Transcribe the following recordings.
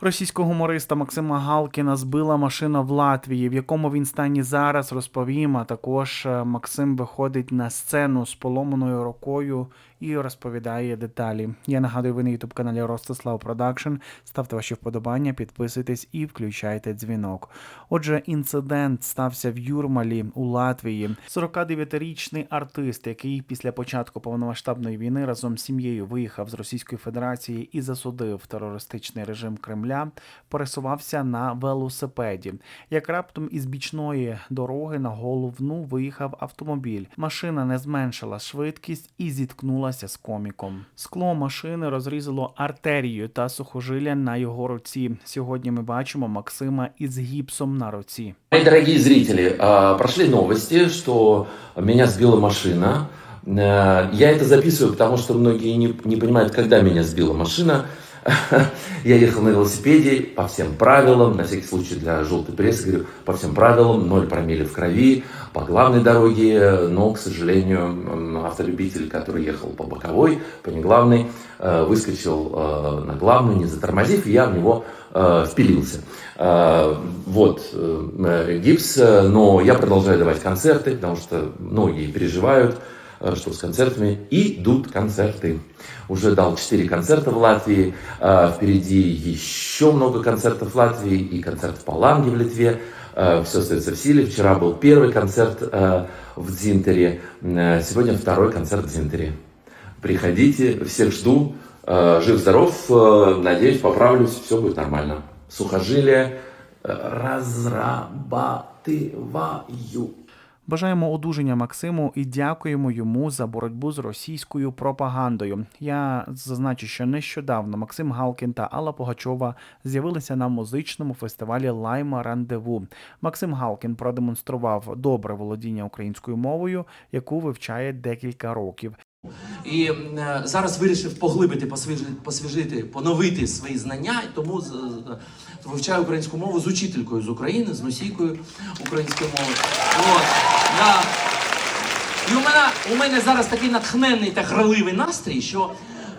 Російського гумориста Максима Галкіна збила машина в Латвії. В якому він стані зараз розповім. А також е, Максим виходить на сцену з поломаною рукою і розповідає деталі. Я нагадую, ви на ютуб каналі Ростислав Продакшн. Ставте ваші вподобання, підписуйтесь і включайте дзвінок. Отже, інцидент стався в Юрмалі у Латвії. 49-річний артист, який після початку повномасштабної війни разом з сім'єю виїхав з Російської Федерації і засудив терористичний режим Кремля, пересувався на велосипеді. Як раптом із бічної дороги на головну виїхав автомобіль. Машина не зменшила швидкість і зіткнулася з коміком. Скло машини розрізало артерію та сухожилля на його руці. Сьогодні ми бачимо Максима із гіпсом на руці. Мои дорогие зрители, а, прошли новости, что меня сбила машина. Э, Я это записываю, потому что многие не, не понимают, когда меня сбила машина. Я ехал на велосипеде по всем правилам, на всякий случай для желтой прессы говорю, по всем правилам, 0 промилле в крови, по главной дороге, но, к сожалению, автолюбитель, который ехал по боковой, по неглавной, э, выскочил э, на главную, не затормозив, и я в него э, впилился. Вот, гипс, но я продолжаю давать концерты, потому что многие переживают, что с концертами идут концерты. Уже дал 4 концерта в Латвии, э, впереди еще много концертов в Латвии и концерт в Паланге в Литве. Все остается в силе. Вчера был первый концерт э, в Дзинтере, э, сегодня второй концерт в Дзинтере. Приходите, всех жду. Э, Жив-здоров, э, надеюсь, поправлюсь, все будет нормально. Сухожилие э, разрабатываю. Бажаємо одужання Максиму і дякуємо йому за боротьбу з російською пропагандою. Я зазначу, що нещодавно Максим Галкін та Алла Погачова з'явилися на музичному фестивалі Лайма Рандеву. Максим Галкін продемонстрував добре володіння українською мовою, яку вивчає декілька років. І е, зараз вирішив поглибити, посвіжити, посвіжити, поновити свої знання, тому з- вивчаю українську мову з учителькою з України, з носійкою української мови. От. Я... І у мене, у мене зараз такий натхнений та граливий настрій, що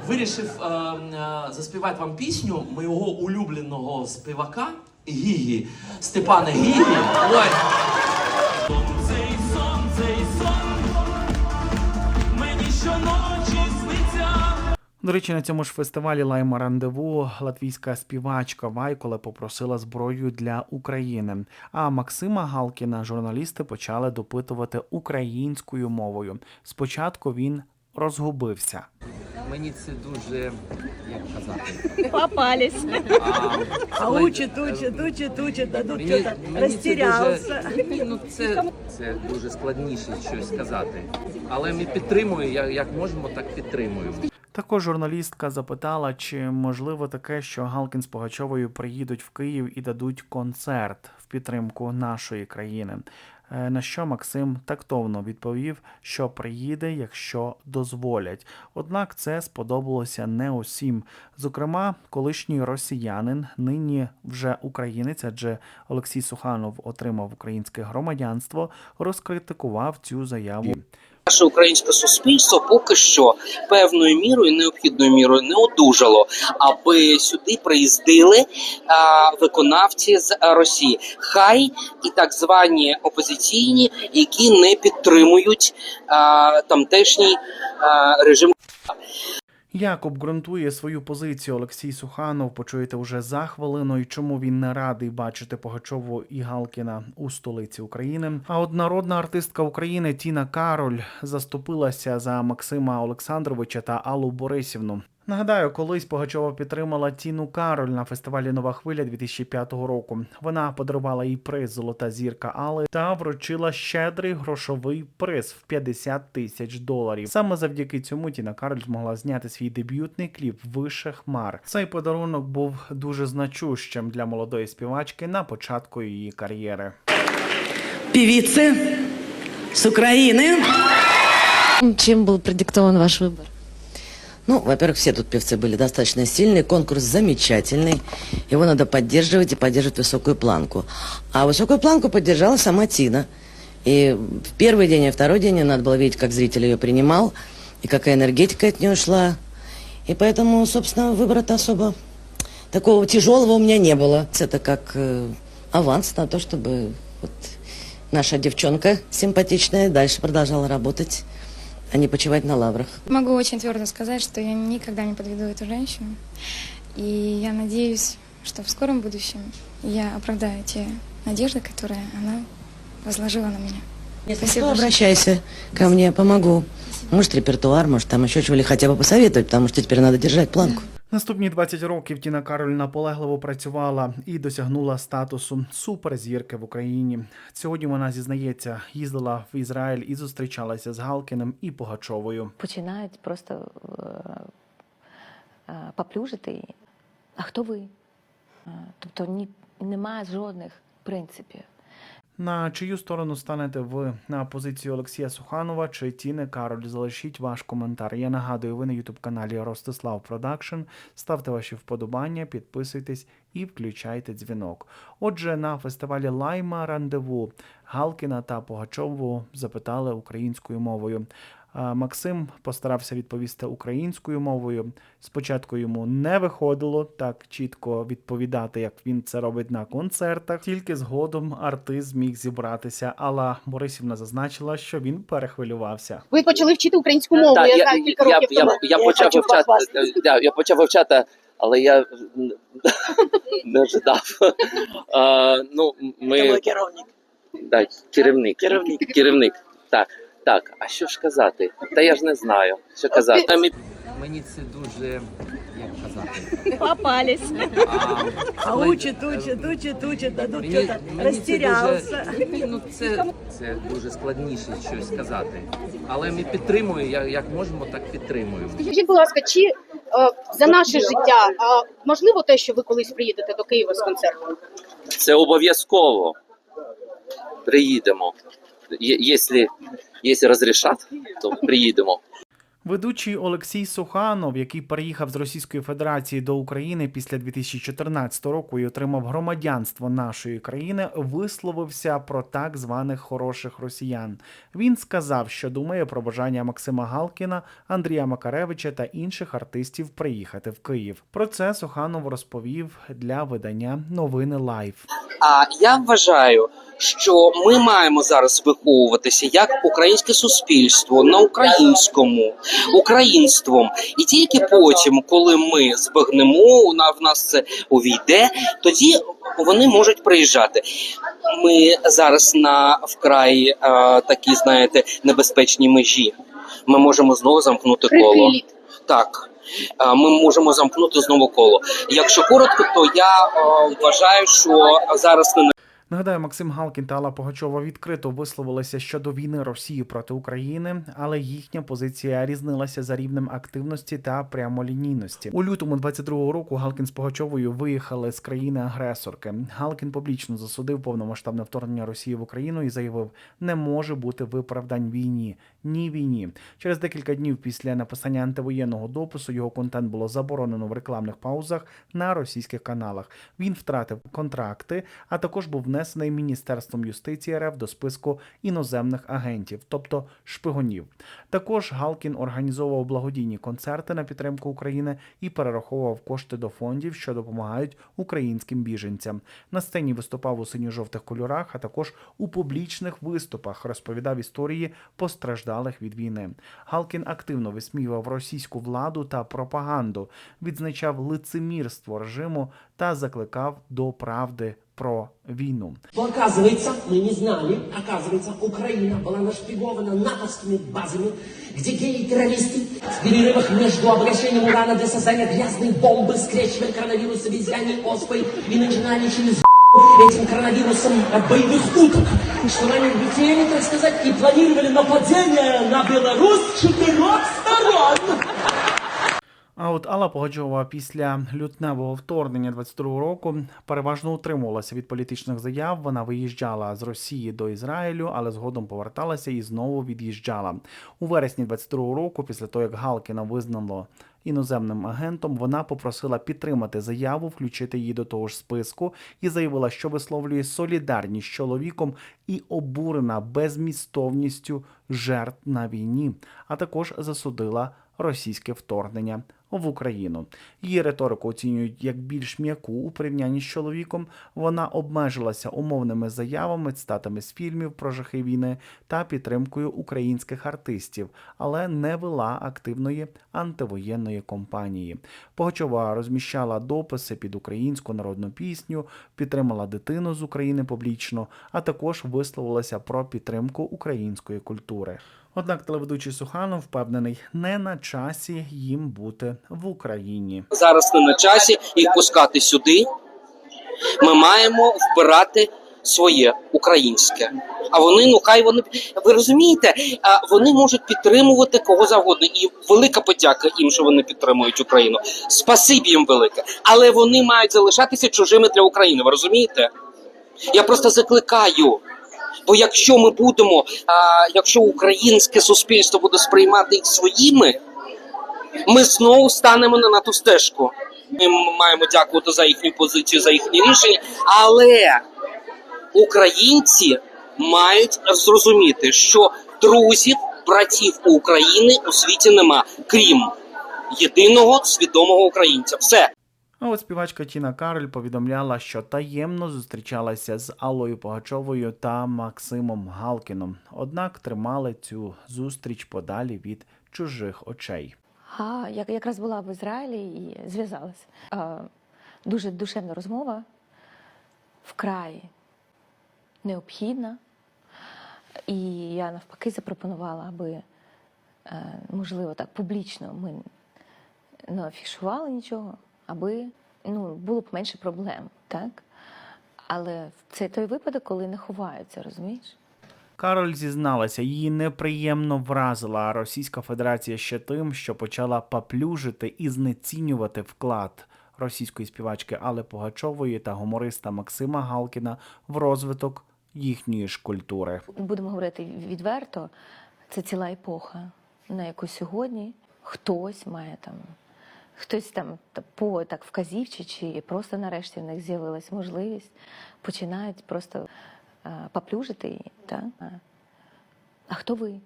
вирішив е, е, заспівати вам пісню моєго улюбленого співака Гігі Степана Гігі. Ой. До речі, на цьому ж фестивалі Лайма Рандеву латвійська співачка Вайколе попросила зброю для України. А Максима Галкіна журналісти почали допитувати українською мовою. Спочатку він розгубився. Мені це дуже як казати. Попались. А, А але- учит, учит, учит, учит, а тут. Це дуже, ну це, це дуже складніше щось сказати. Але ми підтримуємо, як, як можемо, так підтримуємо. Також журналістка запитала, чи можливо таке, що Галкін з Погачовою приїдуть в Київ і дадуть концерт в підтримку нашої країни. Е, На що Максим тактовно відповів, що приїде, якщо дозволять. Однак це сподобалося не усім. Зокрема, колишній росіянин, нині вже українець, адже Олексій Суханов отримав українське громадянство, розкритикував цю заяву. Наше українське суспільство поки що певною мірою, необхідною мірою не одужало, аби сюди приїздили а, виконавці з Росії, хай і так звані опозиційні, які не підтримують а, тамтешній а, режим. Як обґрунтує свою позицію Олексій Суханов, почуєте уже за хвилину, і чому він не радий бачити Погачову і Галкіна у столиці України. А от народна артистка України Тіна Кароль заступилася за Максима Олександровича та Аллу Борисівну. Нагадаю, колись Погачова підтримала Тіну Кароль на фестивалі Нова хвиля 2005 року. Вона подарувала їй приз Золота зірка Али та вручила щедрий грошовий приз в 50 тисяч доларів. Саме завдяки цьому Тіна Кароль змогла зняти свій дебютний кліп Вище хмар. Цей подарунок був дуже значущим для молодої співачки на початку її кар'єри. певицы с Украины. Чем был продиктован ваш выбор? Ну, во-первых, все тут певцы были достаточно сильные, конкурс замечательный, его надо поддерживать и поддерживать высокую планку. А высокую планку поддержала сама Тина. И в первый день и второй день надо было видеть, как зритель ее принимал, и какая энергетика от нее шла. И поэтому, собственно, выбора-то особо Такого тяжелого у меня не было. Это как э, аванс на то, чтобы вот наша девчонка симпатичная дальше продолжала работать, а не почивать на лаврах. Могу очень твердо сказать, что я никогда не подведу эту женщину. И я надеюсь, что в скором будущем я оправдаю те надежды, которые она возложила на меня. Если Спасибо что, обращайся ко мне, помогу. Может, репертуар, может, там еще чего, или хотя бы посоветовать, потому что теперь надо держать планку. Наступні 20 років Тіна Кароль наполегливо працювала і досягнула статусу суперзірки в Україні. Сьогодні вона зізнається, їздила в Ізраїль і зустрічалася з Галкіним і Погачовою. починають просто е, е, поплюжити. А хто ви? Е, Тобто ні, немає жодних принципів. На чию сторону станете ви на позицію Олексія Суханова чи Тіни Кароль? Залишіть ваш коментар. Я нагадую, ви на ютуб каналі Ростислав Продакшн. Ставте ваші вподобання, підписуйтесь і включайте дзвінок. Отже, на фестивалі Лайма Рандеву Галкіна та Погачову запитали українською мовою. Максим постарався відповісти українською мовою. Спочатку йому не виходило так чітко відповідати, як він це робить на концертах. Тільки згодом артист зміг зібратися. Алла Борисівна зазначила, що він перехвилювався. Ви почали вчити українську мову. Так, я, я, знаю кілька я, років я, тому. я почав вивчати, похвастатись. да, я почав вивчати, але я не ожидав. А, ну, ми, керівник. да, керівник. Керівник. Керівник. Так, так, а що ж казати? Та я ж не знаю, що казати. Та ми Мені це дуже як казати. Попались. А, А але- учит, учит, учит, учит, а тут Мені, мені растерялся. Це дуже, ну це, це дуже складніше щось сказати. Але ми підтримуємо, як, як можемо, так підтримуємо. Скажіть, будь ласка, чи е, за наше життя а, можливо те, що ви колись приїдете до Києва з концертом? це обов'язково. Приїдемо. Якщо, якщо розрішать, то приїдемо. Ведучий Олексій Суханов, який переїхав з Російської Федерації до України після 2014 року і отримав громадянство нашої країни, висловився про так званих хороших росіян. Він сказав, що думає про бажання Максима Галкіна, Андрія Макаревича та інших артистів приїхати в Київ. Про це Суханов розповів для видання новини Лайф. А я вважаю, що ми маємо зараз виховуватися як українське суспільство на українському, українством. І тільки потім, коли ми збагнемо, в нас це увійде, тоді вони можуть приїжджати. Ми зараз на вкрай е, такі, знаєте, небезпечній межі. Ми можемо знову замкнути коло. Так. Е, Ми можемо замкнути знову коло. Якщо коротко, то я е, вважаю, що зараз не Нагадаю, Максим Галкін та Алла Погачова відкрито висловилися щодо війни Росії проти України, але їхня позиція різнилася за рівнем активності та прямолінійності. У лютому 22-го року Галкін з Погачовою виїхали з країни-агресорки. Галкін публічно засудив повномасштабне вторгнення Росії в Україну і заявив: не може бути виправдань війні. Ні війні. Через декілька днів після написання антивоєнного допису його контент було заборонено в рекламних паузах на російських каналах. Він втратив контракти, а також був внесений Міністерством юстиції РФ до списку іноземних агентів, тобто шпигунів. Також Галкін організовував благодійні концерти на підтримку України і перераховував кошти до фондів, що допомагають українським біженцям. На сцені виступав у синьо-жовтих кольорах, а також у публічних виступах розповідав історії постраждалих від війни. Галкін активно висміював російську владу та пропаганду, відзначав лицемірство режиму та закликав до правди про війну. Оказывается, мы не знали, оказывается, Украина была нашпигована натовскими базами, где геи-террористы в перерывах между обращением урана для создания грязной бомбы скрещивали коронавирус с обезьяньей оспой и начинали через этим коронавирусом боевых уток, что нами летели, так сказать, и планировали нападение на Беларусь с четырех сторон. А от Алла Погоджова після лютневого вторгнення 22 року переважно утримувалася від політичних заяв. Вона виїжджала з Росії до Ізраїлю, але згодом поверталася і знову від'їжджала. У вересні 22 року, після того як Галкіна визнало іноземним агентом, вона попросила підтримати заяву, включити її до того ж списку, і заявила, що висловлює солідарність з чоловіком і обурена безмістовністю жертв на війні, а також засудила російське вторгнення в Україну. Її риторику оцінюють як більш м'яку у порівнянні з чоловіком. Вона обмежилася умовними заявами, цитатами з фільмів про жахи війни та підтримкою українських артистів, але не вела активної антивоєнної кампанії. Погачова розміщала дописи під українську народну пісню, підтримала дитину з України публічно, а також висловилася про підтримку української культури. Однак телеведучий Суханов впевнений, не на часі їм бути в Україні. Зараз не на часі їх пускати сюди. Ми маємо вбирати своє українське. А вони, ну хай вони ви розумієте, вони можуть підтримувати кого завгодно. І велика подяка їм, що вони підтримують Україну. Спасибі їм велике. Але вони мають залишатися чужими для України. Ви розумієте? Я просто закликаю. Бо якщо ми будемо, а, якщо українське суспільство буде сприймати їх своїми, ми знову станемо на, на ту стежку. Ми маємо дякувати за їхню позицію, за їхні рішення. Але українці мають зрозуміти, що друзів, братів України у світі нема, крім єдиного свідомого українця. Все. А от співачка Тіна Кароль повідомляла, що таємно зустрічалася з Аллою Погачовою та Максимом Галкіном. Однак тримали цю зустріч подалі від чужих очей. А я якраз була в Ізраїлі і зв'язалася. Дуже душевна розмова, вкрай необхідна. І я навпаки запропонувала, аби, е, можливо, так публічно ми не афішували нічого, аби ну, було б менше проблем, так? Але це той випадок, коли не ховаються, розумієш? Кароль зізналася, її неприємно вразила Російська Федерація ще тим, що почала поплюжити і знецінювати вклад російської співачки Алли Пугачової та гумориста Максима Галкіна в розвиток їхньої ж культури. будемо говорити відверто, це ціла епоха, на яку сьогодні хтось має там, хтось там по так вказівчі, чи просто нарешті в них з'явилась можливість, починають просто а, поплюжити її. Та? А, а хто ви?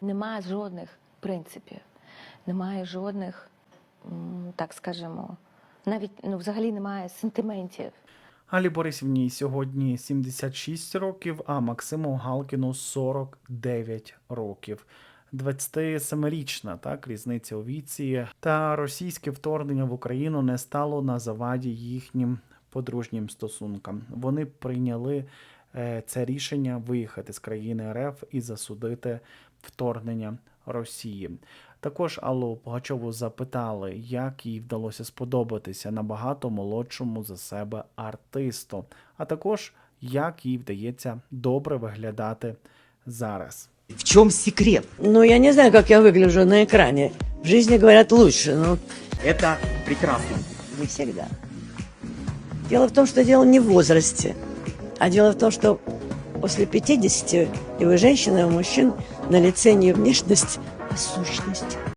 Немає жодних принципів, немає жодних, так скажемо, навіть ну, взагалі немає сентиментів. Алі Борисівні сьогодні 76 років, а Максиму Галкіну 49 років. 27-річна так різниця у віці та російське вторгнення в Україну не стало на заваді їхнім подружнім стосункам. Вони прийняли е, це рішення виїхати з країни РФ і засудити вторгнення Росії. Також Аллу Пугачову запитали, як їй вдалося сподобатися набагато молодшому за себе артисту, а також як їй вдається добре виглядати зараз. В чем секрет? Ну, я не знаю, как я выгляжу на экране. В жизни говорят лучше, но Это прекрасно. не всегда. Дело в том, что дело не в возрасте, а дело в том, что после 50 и у женщин, и у мужчин на лице не внешность, а сущность.